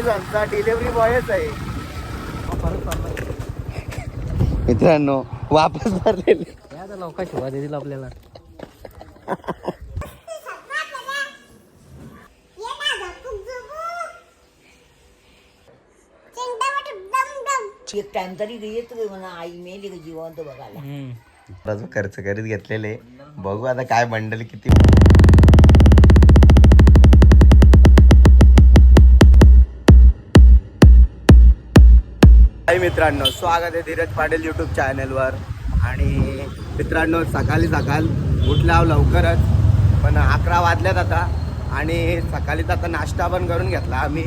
ॲमेझॉनचा delivery बॉयच आहे. मित्रांनो वापस भरलेले. लवकर शिवा देतील आपल्याला. एक टाइम तरी येत म्हणा आई मेली का जिवंत बघायला. खर्च करीत घेतलेले. बघू आता काय बंडल किती हाय मित्रांनो स्वागत आहे धीरज पाटील यूट्यूब चॅनलवर आणि मित्रांनो सकाळी सकाळ उठला लवकरच पण अकरा वाजल्यात आता. आणि सकाळीच आता नाश्ता पण करून घेतला आम्ही.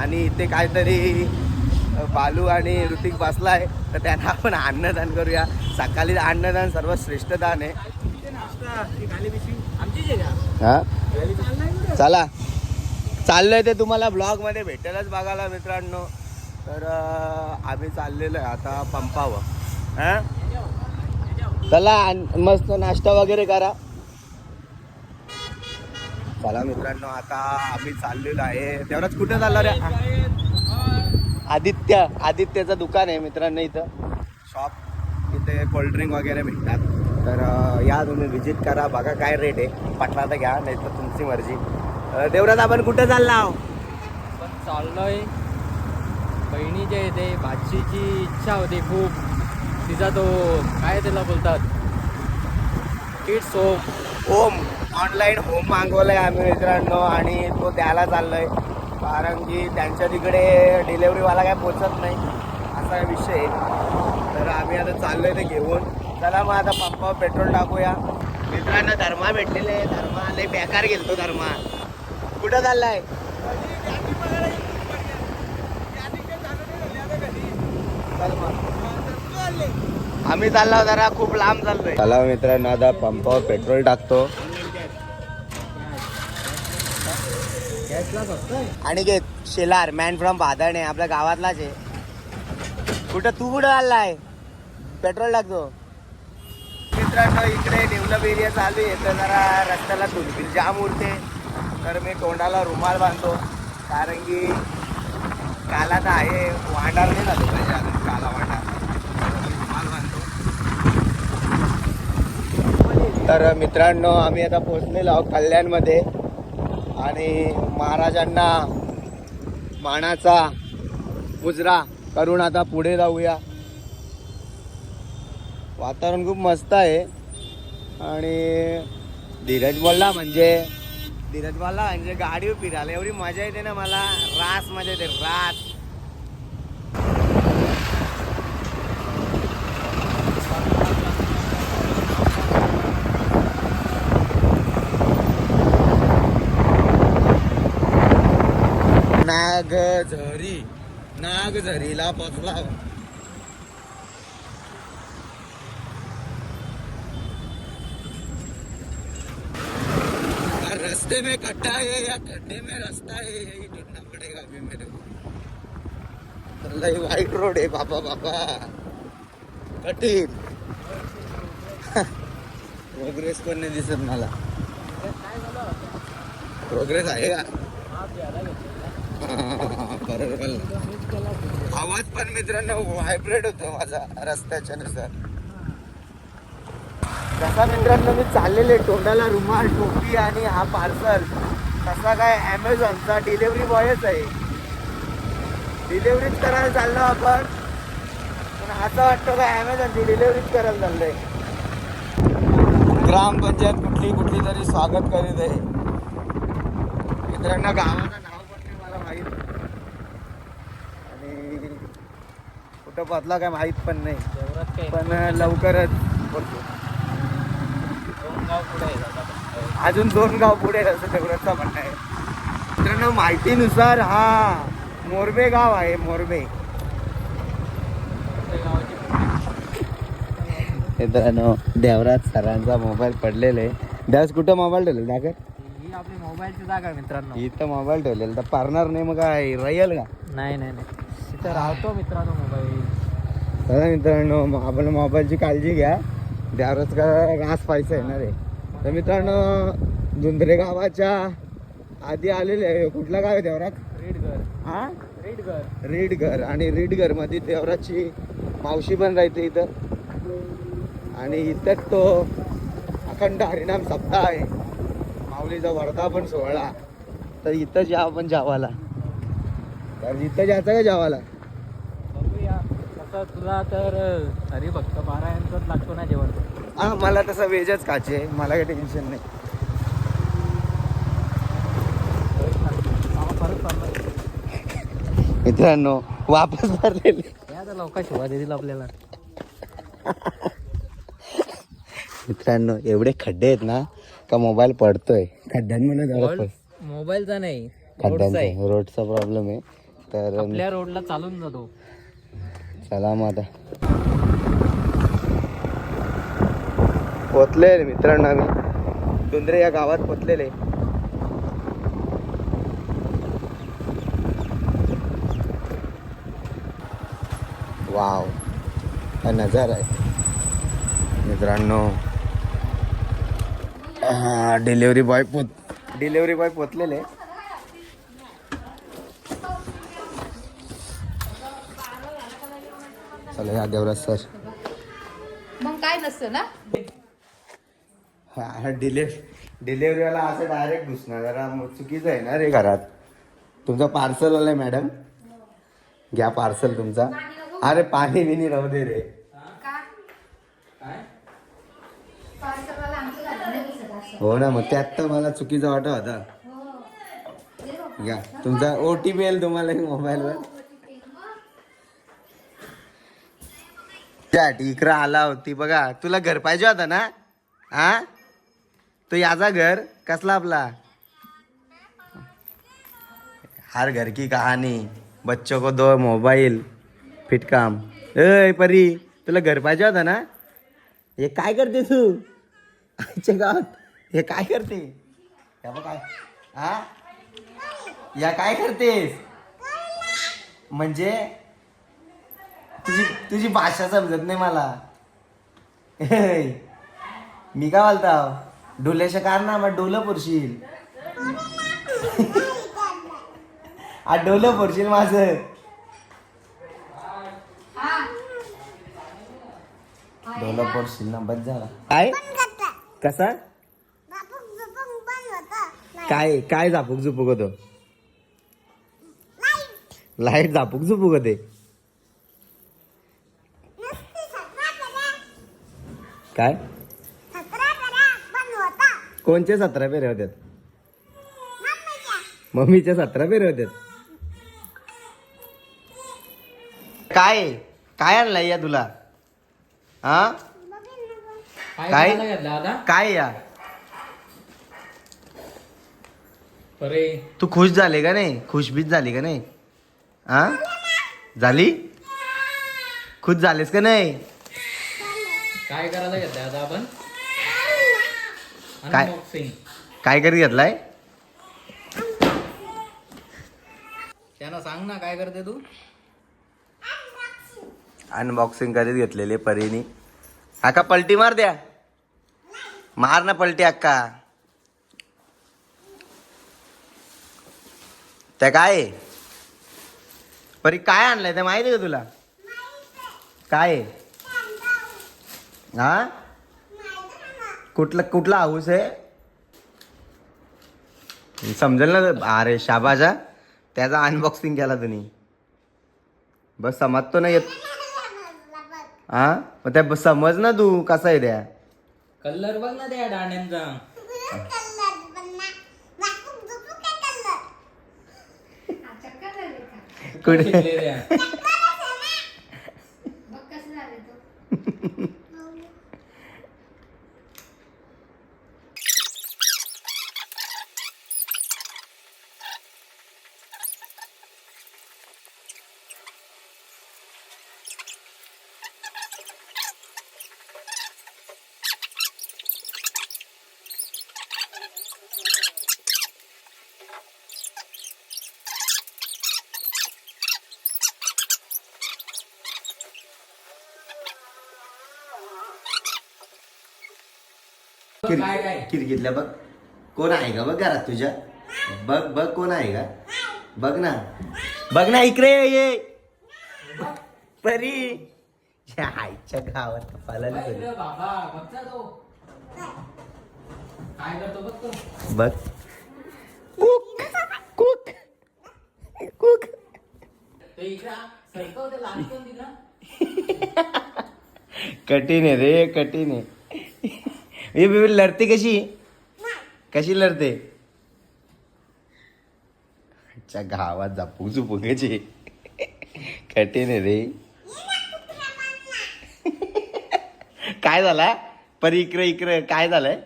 आणि इथे काहीतरी बालू आणि ऋतिक बसलाय. तर त्यांना आपण अन्नदान करूया. सकाळी अन्नदान सर्वात श्रेष्ठ दान आहे. हा? चला. चाललोय ते तुम्हाला ब्लॉगमध्ये भेटेलच बघायला मित्रांनो. तर आम्ही चाललेलो आहे आता पंपावर. हा चला आण- मस्त नाश्ता वगैरे करा. चला मित्रांनो आता आम्ही चाललेलो आहे. तेवढाच कुठे चाललो रे? आदित्य आदित्यचं दुकान आहे मित्रांनो इथं. शॉप इथे कोल्ड्रिंक वगैरे भेटतात. तर या तुम्ही व्हिजिट करा. बघा काय रेट आहे. पटला तर घ्या नाही तर तुमची मर्जी. देवरात आपण कुठे चालला आहो? बहिणी चाललोय आहे ते भाचीची इच्छा होती खूप. तिचा तो काय त्याला बोलतात? Kit home home online home मागवलाय आम्ही मित्रांनो आणि तो द्यायला चाललोय. कारण की त्यांच्या तिकडे डिलेवरीवाला काय पोचत नाही. असा विषय आहे. तर आम्ही आता चाललोय ते घेऊन. चला मग आता पप्पा पेट्रोल टाकूया. मित्रांनो धर्मा भेटलेले धर्मा लय बेकार गेलतो धर्मा. कुठं चाललाय चल मग. आम्ही चाललो जरा खूप लांब चाललोय. चला मित्रांनो आता पंपावर पेट्रोल टाकतो. आणि घे शेलार मॅन फ्रॉम भादणे आपल्या गावातलाच आहे. कुठं तू कुठं चाललाय? पेट्रोल टाकतो. मित्रांनो इकडे डेव्हलप एरिया चालू आहे. तर जरा रस्त्याला धुलबिल जाम उडते. तर मी तोंडाला रुमाल बांधतो. कारण की काला तर आहे वांडार नाही झालो पाहिजे अजून काला तर मित्रांनो आम्ही आता पोहोचलेलो आहोत कल्याणमध्ये आणि महाराजांना मानाचा मुजरा करून आता पुढे जाऊया. वातावरण खूप मस्त आहे. आणि धीरज बोलला म्हणजे धीरज बोलला म्हणजे गाडीवर फिरायला. एवढी मजा येते ना मला. रास मजा येते रास. नाग झरी नाग झरीला पोचला रस्ते में कट्टा है या खड्डे में रास्ता है यही ढूंढना पड़ेगा अभी मेरे को. लई वाईट रोड है बाबा बाबा. कठीण. प्रोग्रेस पण नाही दिसत मला. प्रोग्रेस आहे का? आवाज पण मित्रांनो हायब्रिड होतो माझा रस्त्याच्या नुसार. जसा मित्रांनो मी चाललेले तोंडाला रुमाल टोपी आणि हा पार्सल तसा काय ॲमेझॉनचा डिलेवरी बॉयच आहे. डिलेवरीच करायला चाललो आपण. पण असं वाटतं काय ॲमेझॉनची डिलेवरीच करायला चाललंय? ग्रामपंचायत कुठली कुठली तरी स्वागत करीत आहे. मित्रांनो गावाचा नाव पण नाही मला माहीत आणि बदला काय माहीत पण नाही. पण लवकरच बोलतो दोन गाव पुढे आहे आता. अजून दोन गाव पुढे असं तेवढंच म्हणणं आहे. मित्रांनो माहितीनुसार हा मोरबे गाव आहे मोरबे. मित्रांनो देवराज सरांचा मोबाईल पडलेला आहे. देवस कुठं मोबाईल ठेवलेला ही आपली मोबाईलची जागा आहे मित्रांनो. इथं मोबाईल ठेवलेला तर पारणार नाही मग काय? राहील का? नाही नाही नाही. तिथं राहतो मित्रांनो मोबाईल. चला मित्रांनो आपण मोबाईलची काळजी घ्या. देवराज का घास पाहायचं येणार आहे तर मित्रांनो धुंदरे गावाच्या आधी आलेले आहे. कुठला गाव आहे देवराज रीड कर हा रेड घर रेड घर आणि रेड घरमध्ये देवराची मावशी पण राहते इथं. आणि इथं तो अखंड हरिनाम सप्ताह आहे. माऊलीचा वर्धापन सोहळा. तर इथं जा आपण जावाला. तर इथं जायचं का जावाला? तुला तर हरिभक्त पारायणच लागतो ना जेवण. हा मला तसं वेजच खायचे मला काही टेन्शन नाही. मित्रांनो वापस भरलेले. तर लवकर शिवा देतील आपल्याला. मित्रांनो एवढे खड्डे आहेत ना का मोबाईल पडतोय. खड्ड्यांमध्ये जरा मोबाईलचा नाही रोडचा खड्ड्यांचा आहे. रोडचा प्रॉब्लेम आहे. तर आपल्या रोडला चालून जातो. चला मग आता. पोचले मित्रांनो आम्ही. दुंद्रे या गावात पोचलेले. वाव. हा नजारा आहे. मित्रांनो. डिलेवरी बॉय पोत डिलेवरी बॉय पोचलेले. चला या देवराज सर. मग काय नसतं ना? हा डिले डिलेवरीवाला असं डायरेक्ट घुसणार. जरा चुकीचं आहे ना रे घरात. तुमचं पार्सल आलंय मॅडम घ्या पार्सल तुमचा. अरे पाणी बिनी राहू दे रे. हो ना मग त्यात तर मला चुकीचा वाटत होता. घ्या. तुमचा ओ टी पी येईल तुम्हाला मोबाईलवर. त्या इकडं आला होती बघा. तुला घर पाहिजे होता ना? हा? तो याचा घर. कसला आपला? हर घर की कहाणी बच्चों को दो मोबाईल फिटकाम ए परी तुला घर पाहिजे होता ना? हे काय करते तू? आईच्या गावात हे काय करते? या काय? हा? या काय करतेस? म्हणजे तुझी तुझी भाषा समजत नाही मला. हे, मी काय बोलता? डोल्याच्या कारण मग डोलं पुरशील. आ डोलं पुरशील माझं. डोलं पुरशील ना बस झाला. काय? कसा? काय काय झापूक झुपूक होतो? लाइट झापूक झुपूक होते. काय? कोणचे सतरा पेरे होत्यात मम्मीच्या. सतरा पेरे होत्यात काय? काय आणलंय या तुला? हा? काय काय? या? अरे तू खुश झाले का नाही? खुशबीत झाली का नाही? हा? झाली? खुश झालेस का नाही? काय करायला घेतलाय आता आपण? काय? अनबॉक्सिंग काय करी घेतलाय? त्यांना सांग ना काय करते तू? अनबॉक्सिंग करीत घेतलेले परीनी. अक्का पलटी मार द्या. मार ना पलटी अक्का. त्या काय? आहे? परी काय आणलंय? ते माहिती का तुला? काय? आहे? हा? कुठला कुठला हाऊस आहे? समजेल ना? अरे शाबाजा त्याचा अनबॉक्सिंग केला तुम्ही. बस समजतो ना येत हा? मग त्या समज ना तू कसा आहे त्या? कलर बघ ना त्या दांड्यांचा कुठे? किर- काय काय. किरकिरल्या बघ. कोण आहे का बघ घरात तुझ्या? बघ बघ कोण आहे का बघ ना. बघ ना इकडे ये. परी. या आईच्या गावात कपाला नाही परी. बाबा बघचा तो? काय करतो बघ तो? बघ. कुक कुक. कुक. तो इकडे सरकव ते लागतो तिला कठीण आहे रे कठीण आहे. बेबी लढते कशी? कशी लढते? आजच्या गावात जापू झुपू कशी? कठीण आहे रे. काय झाला? पर इकडे इकडे. काय झालंय?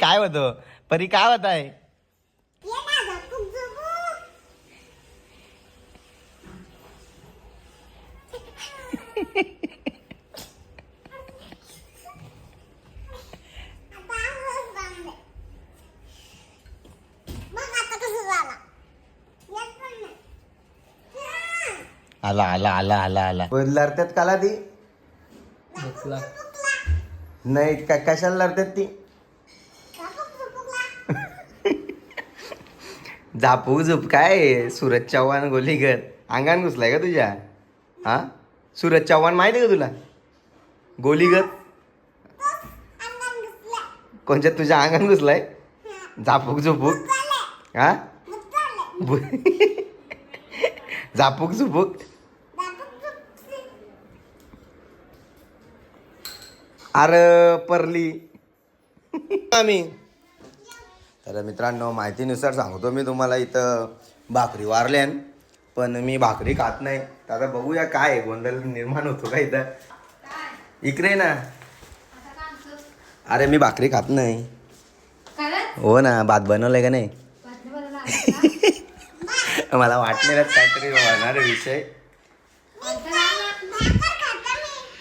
काय होतं? परी काय होत आहे आला आला आला आला आला. लढतात काला ती? नाही का कशाला लढतात ती? झापू झुप काय? सूरज चव्हाण गोलीकर अंगान घुसलाय का तुझ्या? हा? सूरज चव्हाण माहिती का तुला? गोलीगर. कोणच्या? तुझ्या अंगान घुसलाय? झापूक झुपूक. हा? झापूक झुपूक. अरे परली. आम्ही. तर मित्रांनो माहितीनुसार सांगतो मी तुम्हाला इथं भाकरी वारल्यान पण मी भाकरी खात नाही. तर आता बघूया काय गोंधळ निर्माण होतो का इथं? इकडे ना. अरे मी भाकरी खात नाही. हो ना. भात बनवलंय का नाही? मला वाटलेलाच काहीतरी होणार विषय.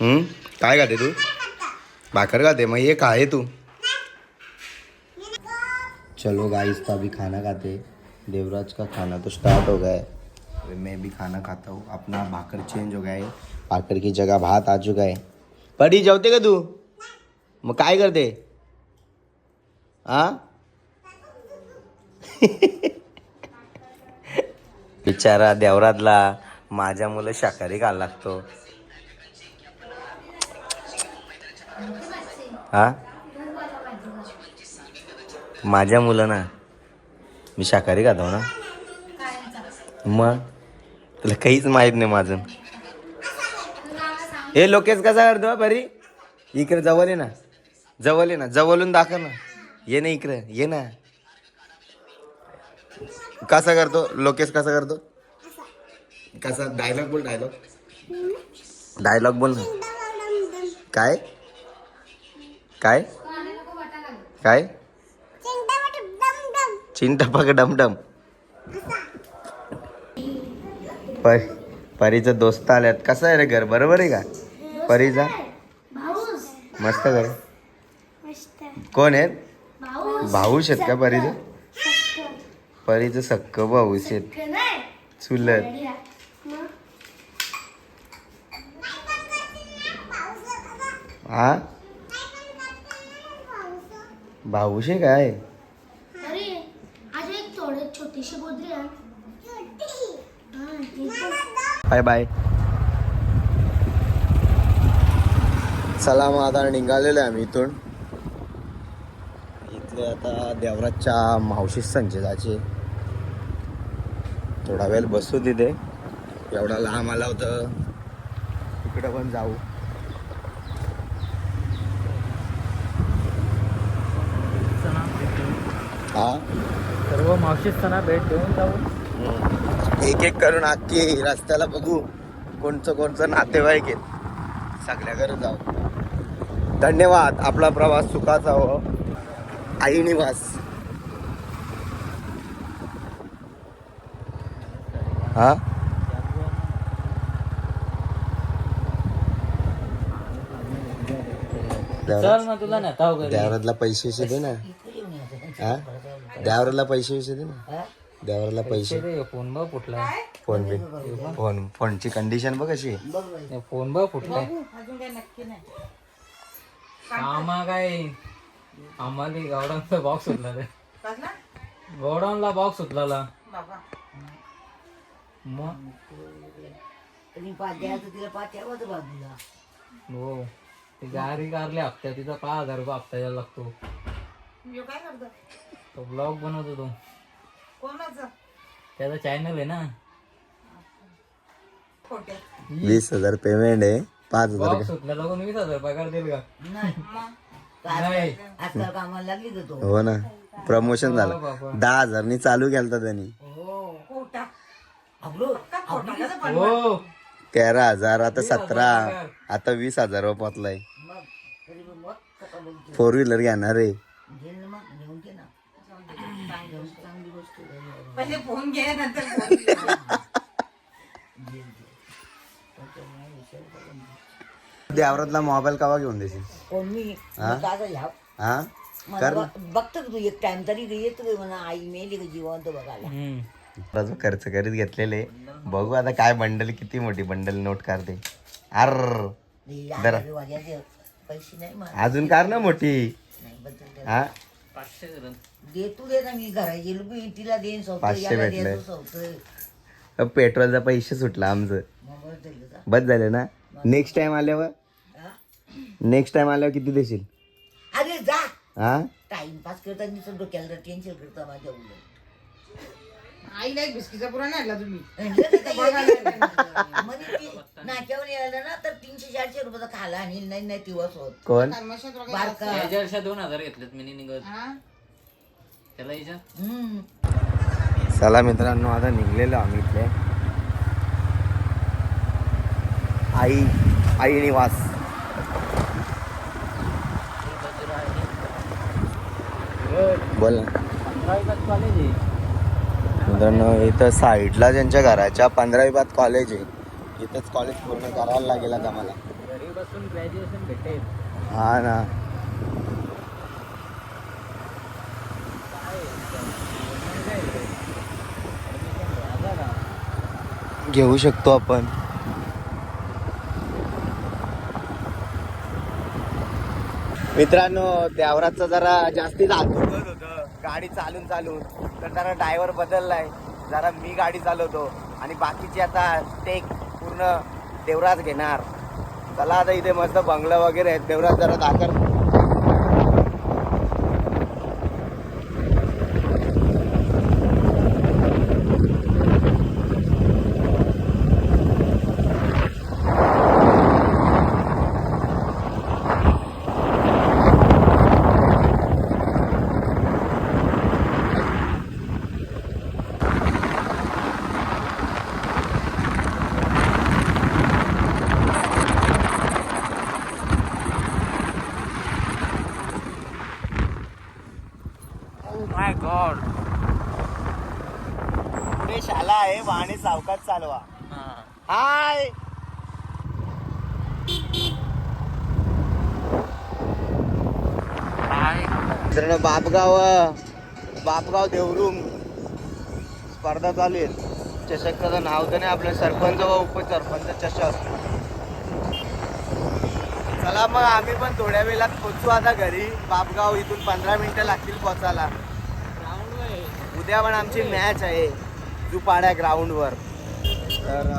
हम्म काय खाते तू? भाकर खाते मग ये काय तू. चलो गाइस तो अभी खाना खाते. देवराज का खाना तो स्टार्ट हो गया है. मैं भी खाना खाता हूँ अपना भाकर चेंज हो गया है. भाकर की जगह भात आ चुका है. पडी जेवते का तू? मग काय करते? आ बिचारा देवराजला माझ्या मुलं शाकाहारी खायला लागतो. हा? माझ्या मुलं ना मी शाकाहारी खातो ना? मग? तुला काहीच माहीत नाही माझं. हे लोकेश कसा करतो बरी इकडे जवळ ये ना. जवळ ये ना. जवळून दाखव ना. ये ना इकडे. ये ना. कसा करतो? लोकेश कसा करतो? कसा? डायलॉग बोल डायलॉग डायलॉग बोल ना. काय? काय? काय? चिंटपक डमडम. परी परीचं दोस्त आल्यात. कसं आहे रे घर? बरोबर आहे का? परीचा? मस्त घर. कोण आहेत? भाऊश आहेत का परीचं? परीचं सक्क भाऊश आहेत. चुलत. हा भाऊश काय? अरे आज एक थोडे छोटीशी गोदरी बाय बाय. चला मग आता निघालेलो आहे आम्ही इथून. इथले आता देवराजच्या मावशी संचेताचे थोडा वेळ बसू तिथे एवढा लांब आला होतं. तिकडं पण जाऊ. हा. सर्व मावशीस्थाना भेट देऊन जाऊ. एक एक करून अख्खी रस्त्याला बघू कोणचं कोणचं नातेवाईक आहेत. सगळ्याकडे जाऊ. धन्यवाद आपला प्रवास सुखाचा हो. आई निवास. हा? चल मग तुला नेता वगैरे. देवरातला पैसे दे ना. हा? देवराला पैसे विषय दे ना. देवराला पैसे दे फोन बघ फुटला फोन पे फोन फोनची कंडिशन बघ आहे. फोन बघ फुटलाय आम्हा काय? आम्हाला गावडांचा बॉक्स होता रे. गोडाऊनला बॉक्स सुटला बाबा. मग? हो. ती गाडी कारली हप्त्या तिचा पाच हजार रुपये हप्ता द्यायला लागतो. यो काय करतो? तो ब्लॉग बनवतो तो. कोणाचं? त्याचा चॅनल आहे ना. वीस हजार पेमेंट आहे. पाच हजार बॉक्स सुटला लागून वीस हजार पगार देईल का? नाही नाही. आजकाल कामाला लागली का तो. हो ना. प्रमोशन हो झालं बाबा. दहा हजारनी चालू केलता त्यांनी. हो. खोटा. हो. तेरा हजार आता हजार सतरा. आता वीस हजार पोचलाय. मग तरी मग मग कसा बोलतो फोर व्हीलर घेणार आहे. घे ना मग घेऊन घे ना चांगली चांगली गोष्ट आहे. पहिले फोन घे नंतर देवरातला मोबाईल कवा घेऊन देशील? हा? मी? हा? मला ब- बघतो का तू एक टाइम तरी येतो का म्हणा आई मेली का जिवंत बघायला. हम्म. आपला जो खर्च करीत घेतलेले. बघू आता काय बंडल किती मोठी बंडल नोट करते अर नाही, जरा. आजारी वाजायचे पैसे नाही मला अजून कर ना मोठी. नाही बद्दल त्याला. हा? पाचशे धरून. दे तू दे ना मी घराची रुपये तिला देईन सौत पाचशे याला भेटले. पेट्रोलचा पैसे सुटला आमचं. का? बस झाले ना? नेक्स्ट टाइम आल्यावर? हा? नेक्स्ट टाइम आल्यावर किती देशील? अरे जा! हा? टाइमपास करता नुसतं डोक्याला टेन्शन करता माझ्या उलट. आईला एक बिस्कीचा पुरा आणला तुम्ही. नाक्यावर यायला ना तर तीनशे चारशे रुपयाचा खाला आणि नाही नाही दिवस होत. कोण? कर्मशात वगैरे बारका. याच्या वर्षात दोन हजार घेतलेत मी निघत. हा? त्याला याच्या हम्म. चला मित्रांनो आता निघलेलो आम्ही इथले. आई आई निवास. बोल ना. कॉलेज आहे मित्रांनो इथं साईडला ज्यांच्या घराच्या पंधरा विभाग कॉलेज आहे. इथंच कॉलेज पूर्ण करायला लागेल आता मला. घरी बसून ग्रॅज्युएशन भेटेल. हा ना. घेऊ शकतो आपण. मित्रांनो देवराचं जरा जास्तीच हात दुखत होतं. गाडी चालून चालून. तर जरा ड्रायव्हर बदललाय. जरा मी गाडी चालवतो. आणि बाकीची आता टेक पूर्ण देवराज घेणार. चला आता इथे मस्त बंगला वगैरे आहेत. देवराज जरा दाखल माय गॉड पुढे शाला आहे वाहने सावकाश चालवा हाय मित्रांनो बापगाव बापगाव देवरुम. स्पर्धा चालू आहेत. चषकाचं नाव तर नाही आपलं सरपंच व उपसरपंच चषक चला मग आम्ही पण थोड्या वेळात पोचू आता घरी. बापगाव इथून पंधरा मिनिटं लागतील पोचायला. उद्या पण आमची मॅच आहे. जुपाड्या ग्राउंडवर तर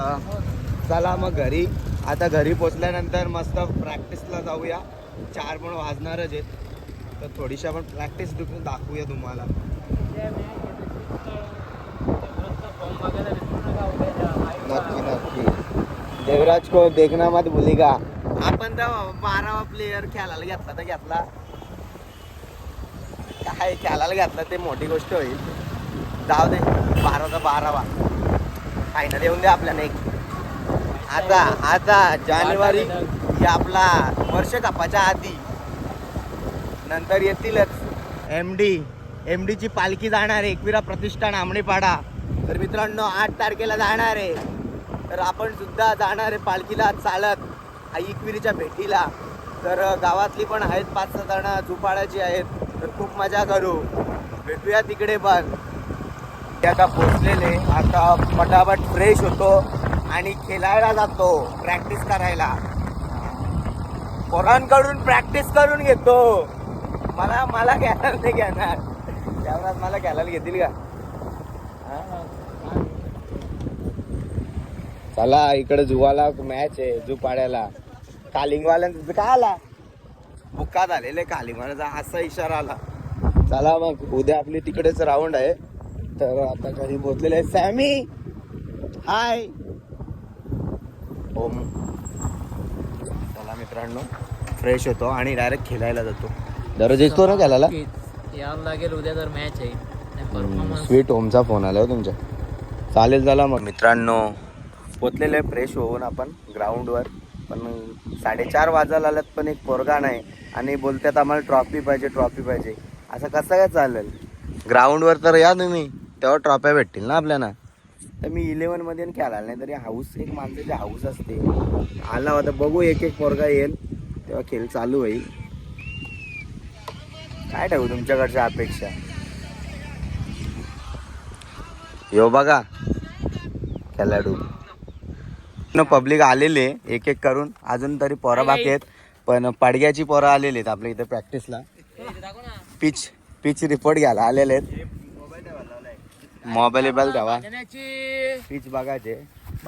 चला मग घरी. आता घरी पोचल्यानंतर मस्त प्रॅक्टिसला जाऊया. चार पण वाजणारच आहेत. तर थोडीशी आपण प्रॅक्टिस दाखवूया तुम्हाला. नक्की नक्की. देवराज को देखना मत भूलिगा. आपण तर बारावा प्लेयर खेळायला घेतला तर घेतला. काय खेळायला घेतला ते मोठी गोष्ट होईल. जाऊ दे बाराचा बारावा. फायनल येऊन दे आपल्याला एक. आता आता जानेवारी आपला वर्ष कापाच्या आधी. नंतर येतीलच. एम डी एम डीची पालखी जाणार आहे. एकविरा प्रतिष्ठान आमणेपाडा. तर मित्रांनो आठ तारखेला जाणार आहे. तर आपण सुद्धा जाणार आहे पालखीला चालत. आई एकविरीच्या भेटीला. तर गावातली पण आहेत पाच सहा जण. झुपाळाची आहेत. तर खूप मजा करू. भेटूया तिकडे पण. ते आता पोचलेले आता पटापट फ्रेश होतो आणि खेळायला जातो. प्रॅक्टिस करायला. पोरांकडून प्रॅक्टिस करून घेतो. मला मला घ्यायला नाही घेणार. त्यावर मला घ्यायला घेतील का? चला इकडे जुवाला मॅच आहे जू पाड्याला कालिंगवाल्यांचं काय आला? बुक्का झालेले कालिंगवाल्याचा असा इशारा आला. चला मग उद्या आपली तिकडेच राऊंड आहे. तर आता घरी पोहोचलेले आहे सॅमी हाय ओम. चला मित्रांनो फ्रेश होतो आणि डायरेक्ट खेळायला जातो. दररोज येतो ना खेळायला यावं लागेल उद्या तर मॅच आहे. परफॉर्मन्स स्वीट होमचा फोन आला हो तुमच्या. चालेल चला मग. मित्रांनो पोचलेले फ्रेश होऊन आपण ग्राउंडवर पण साडेचार वाजायला आल्यात पण एक पोरगा नाही. आणि बोलतात आम्हाला ट्रॉफी पाहिजे ट्रॉफी पाहिजे. असं कसं काय चालेल? ग्राउंडवर तर या तुम्ही. तेव्हा ट्रॉफ्या भेटतील ना आपल्याला? तर मी इलेव्हनमध्ये खेळायला नाही तरी हाऊस एक माणसाची हाऊस असते. आला होता बघू एक एक पोरगा येईल. तेव्हा खेळ चालू होईल. काय ठेवू तुमच्याकडच्या अपेक्षा? यो बघा खेळाडू. पब्लिक आलेले एक एक करून. अजून तरी पोरं बाकी आहेत पण पडग्याची पोरं आलेली आहेत आपल्या इथे प्रॅक्टिसला पिच पिच रिपोर्ट घ्यायला आलेले आहेत. मोबाईल बिबाईल ठेवा. पिच बघायचे.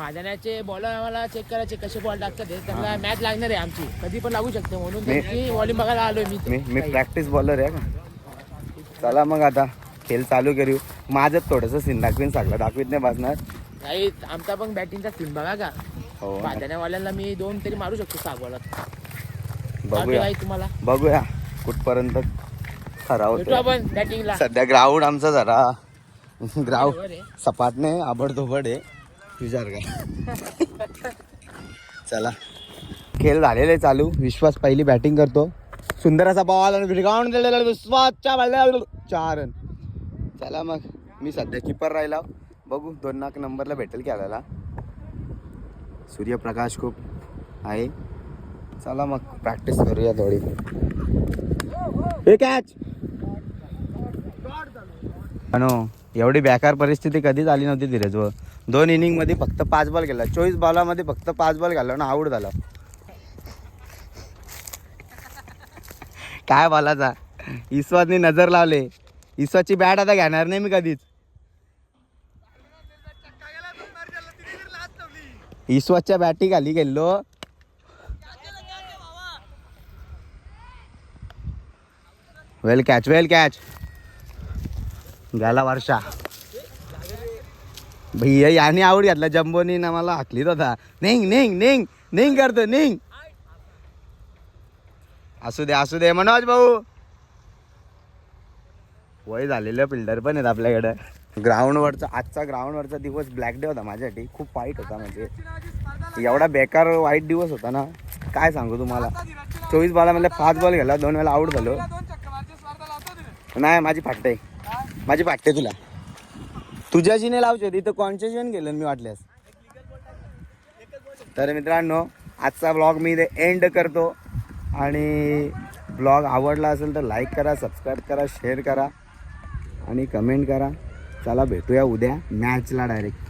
भाजण्याचे बॉल आम्हाला चेक करायचे कसे बॉल टाकतात. त्यांना मॅच लागणार आहे आमची. कधी पण लागू शकते म्हणून मी- वॉल्यूम बघायला आलोय मी. मी मी प्रॅक्टिस बॉलर आहे का? चला मग आता खेळ चालू करू. माझं थोडंसं सीन दाखवीन सगळं. दाखवीत नाही बसणार. नाही आमचा पण बॅटिंगचा सीन बघा का? हो मी दोन तरी मारू शकतो सहा बॉलात बघूया. काही तुम्हाला? बघूया. कुठपर्यंत खरा भेटू होतो आपण बॅटिंगला सध्या ग्राउंड आमचं जरा ग्राउंड नाही आबडधोबड आहे. विचार का चला. खेळ झालेले चालू. विश्वास पहिली बॅटिंग करतो. सुंदर असा बॉल आणि भिडगावून दिलेला विश्वासच्या चार रन चला मग. मी सध्या किपर राहिला. बघू दोन नाक नंबरला भेटेल खेळायला सूर्यप्रकाश खूप आहे. चला मग प्रॅक्टिस करूया थोडी. हे कॅच अनो एवढी बेकार परिस्थिती कधीच आली नव्हती धीरजवर. दोन इनिंगमध्ये फक्त पाच बॉल गेला. चोवीस बॉलामध्ये फक्त पाच बॉल घालला ना आऊट झाला. काय बॉलाचा इस्वादने नजर लावले. इस्वाची बॅट आता घेणार नाही मी कधीच. इस्वाच्या बॅटी खाली गेलो वेल कॅच वेल कॅच गेला वर्षा. भैया याने आवड घातला. जम्बोनी ना मला हाकली होता निंग निंग निंग निंग करतो निंग. असू दे असू दे मनोज भाऊ. वय झालेलं फिल्डर पण आहेत आपल्याकडं. ग्राउंडवरचा आजचा ग्राउंडवरचा दिवस ब्लॅक डे होता माझ्यासाठी. खूप वाईट होता म्हणजे. एवढा बेकार वाईट दिवस होता ना. काय सांगू तुम्हाला? चोवीस बॉलामधले पाच बॉल गेला दोन वेळा आऊट झालो. नाही माझी फाटते. माझी फाटते तुला. तुझ्याशी नाही लावचे होती तर कॉन्शियन केलं मी वाटल्यास. तर मित्रांनो आजचा ब्लॉग मी इथे एंड करतो. आणि ब्लॉग आवडला असेल तर लाईक करा सबस्क्राईब करा शेअर करा. आणि कमेंट करा. चला भेटूया उद्या मॅचला डायरेक्ट